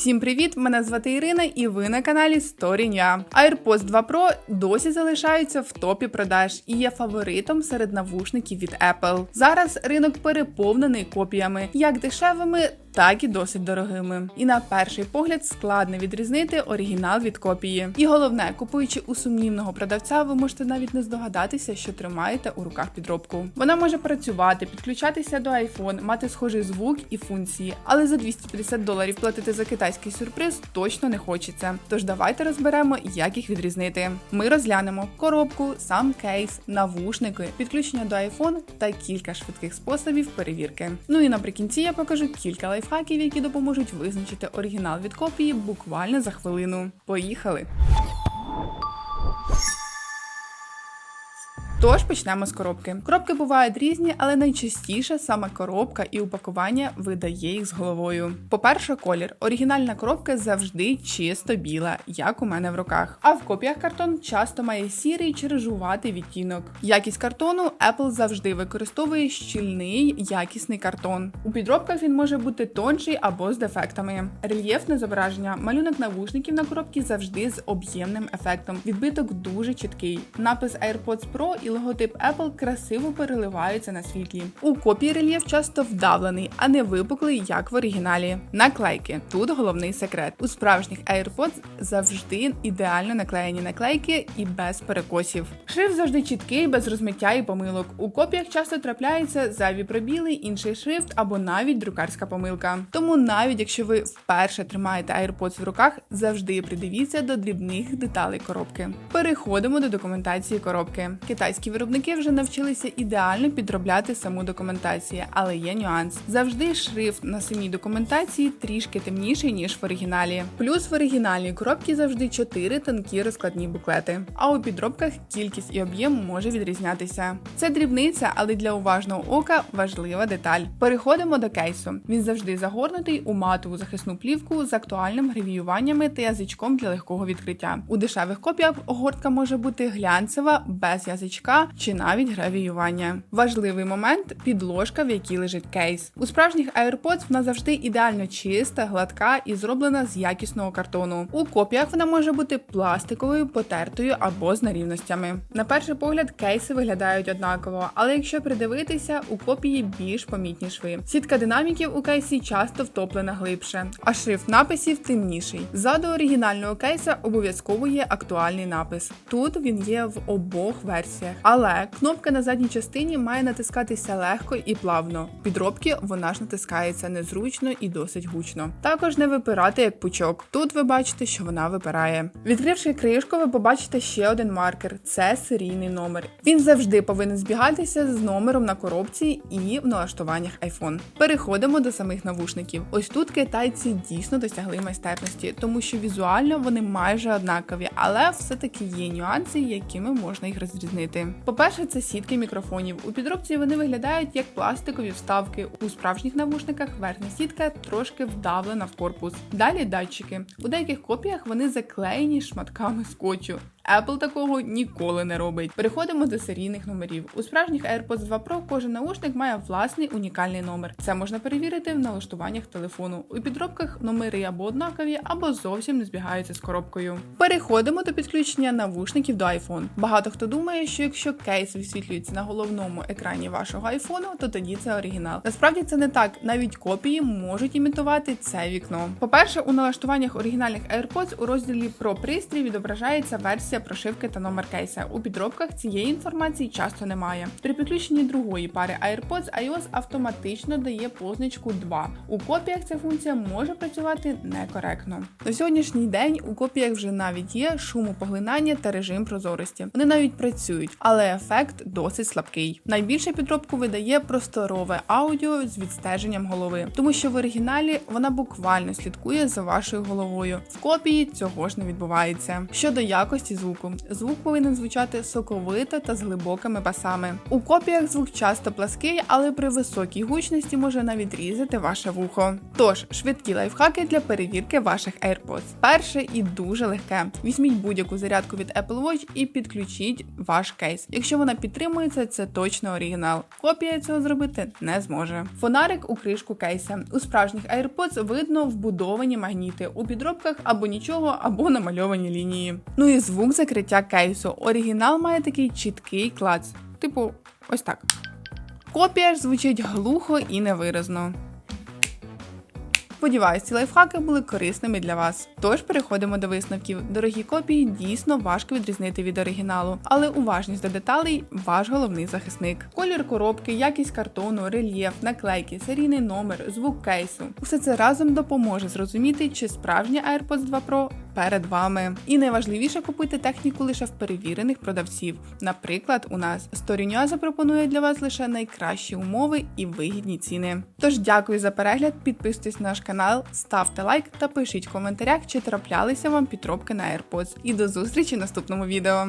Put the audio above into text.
Всім привіт! Мене звати Ірина, і ви на каналі Сторін'я. AirPods 2 Pro досі залишаються в топі продаж і є фаворитом серед навушників від Apple. Зараз ринок переповнений копіями, як дешевими. Так і досить дорогими. І на перший погляд складно відрізнити оригінал від копії. І головне, купуючи у сумнівного продавця, ви можете навіть не здогадатися, що тримаєте у руках підробку. Вона може працювати, підключатися до iPhone, мати схожий звук і функції, але за 250 доларів платити за китайський сюрприз точно не хочеться. Тож давайте розберемо, як їх відрізнити. Ми розглянемо коробку, сам кейс, навушники, підключення до iPhone та кілька швидких способів перевірки. Ну і наприкінці я покажу кілька лайфхаків, які допоможуть визначити оригінал від копії буквально за хвилину. Поїхали! Тож почнемо з коробки. Коробки бувають різні, але найчастіше саме коробка і упакування видає їх з головою. По-перше, колір. Оригінальна коробка завжди чисто біла, як у мене в руках. А в копіях картон часто має сірий чи рижуватий відтінок. Якість картону Apple завжди використовує щільний якісний картон. У підробках він може бути тонший або з дефектами. Рельєфне зображення, малюнок навушників на коробці завжди з об'ємним ефектом. Відбиток дуже чіткий. Напис AirPods Pro і логотип Apple красиво переливаються на світлі. У копії рельєф часто вдавлений, а не випуклий, як в оригіналі. Наклейки. Тут головний секрет. У справжніх AirPods завжди ідеально наклеєні наклейки і без перекосів. Шрифт завжди чіткий, без розмиття і помилок. У копіях часто трапляються зайві пробіли, інший шрифт або навіть друкарська помилка. Тому навіть якщо ви вперше тримаєте AirPods в руках, завжди придивіться до дрібних деталей коробки. Переходимо до документації коробки. Китайські виробники вже навчилися ідеально підробляти саму документацію, але є нюанс. Завжди шрифт на самій документації трішки темніший ніж в оригіналі. Плюс в оригінальній коробці завжди 4 тонкі розкладні буклети. А у підробках кількість і об'єм може відрізнятися. Це дрібниця, але для уважного ока важлива деталь. Переходимо до кейсу. Він завжди загорнутий у матову захисну плівку з актуальним гравіюваннями та язичком для легкого відкриття. У дешевих копіях огортка може бути глянцева, без язичка чи навіть гравіювання. Важливий момент підложка, в якій лежить кейс. У справжніх AirPods вона завжди ідеально чиста, гладка і зроблена з якісного картону. У копіях вона може бути пластиковою, потертою або з нерівностями. На перший погляд, кейси виглядають однаково, але якщо придивитися, у копії більш помітні шви. Сітка динаміків у кейсі часто втоплена глибше, а шрифт написів темніший. Ззаду оригінального кейса обов'язково є актуальний напис. Тут він є в обох версіях, але кнопка на задній частині має натискатися легко і плавно. Підробки вона ж натискається незручно і досить гучно. Також не випирати як пучок. Тут ви бачите, що вона випирає. Відкривши кришку, ви побачите ще один маркер це серійний номер. Він завжди повинен збігатися з номером на коробці і в налаштуваннях iPhone. Переходимо до самих навушників. Ось тут китайці дійсно досягли майстерності, тому що візуально вони майже однакові, але все-таки є нюанси, якими можна їх розрізнити. По-перше, це сітки мікрофонів. У підробці вони виглядають як пластикові вставки. У справжніх навушниках верхня сітка трошки вдавлена в корпус. Далі датчики. У деяких копіях вони заклеєні шматками скотчу. Apple такого ніколи не робить. Переходимо до серійних номерів. У справжніх AirPods 2 Pro кожен наушник має власний унікальний номер. Це можна перевірити в налаштуваннях телефону. У підробках номери або однакові, або зовсім не збігаються з коробкою. Переходимо до підключення навушників до iPhone. Багато хто думає, що якщо кейс висвітлюється на головному екрані вашого iPhone, то тоді це оригінал. Насправді це не так. Навіть копії можуть імітувати це вікно. По-перше, у налаштуваннях оригінальних AirPods у розділі про пристрій відображається версія прошивки та номер кейса. У підробках цієї інформації часто немає. При підключенні другої пари AirPods iOS автоматично дає позначку 2. У копіях ця функція може працювати некоректно. На сьогоднішній день у копіях вже навіть є шумопоглинання та режим прозорості. Вони навіть працюють, але ефект досить слабкий. Найбільше підробку видає просторове аудіо з відстеженням голови, тому що в оригіналі вона буквально слідкує за вашою головою. В копії цього ж не відбувається. Щодо якості звуку. Звук повинен звучати соковито та з глибокими басами. У копіях звук часто плаский, але при високій гучності може навіть різати ваше вухо. Тож, швидкі лайфхаки для перевірки ваших AirPods. Перше і дуже легке. Візьміть будь-яку зарядку від Apple Watch і підключіть ваш кейс. Якщо вона підтримується, це точно оригінал. Копія цього зробити не зможе. Фонарик у кришку кейса. У справжніх AirPods видно вбудовані магніти у підробках або нічого, або намальовані лінії. Ну і звук закриття кейсу. Оригінал має такий чіткий клац. Типу, ось так. Копія ж звучить глухо і невиразно. Сподіваюсь, ці лайфхаки були корисними для вас. Тож переходимо до висновків. Дорогі копії дійсно важко відрізнити від оригіналу, але уважність до деталей ваш головний захисник. Колір коробки, якість картону, рельєф, наклейки, серійний номер, звук кейсу. Усе це разом допоможе зрозуміти, чи справжні AirPods 2 Pro перед вами. І найважливіше купити техніку лише в перевірених продавців. Наприклад, у нас Сторіньо запропонує для вас лише найкращі умови і вигідні ціни. Тож дякую за перегляд, підписуйтесь на наш канал, ставте лайк та пишіть в коментарях, чи траплялися вам підробки на AirPods. І до зустрічі в наступному відео.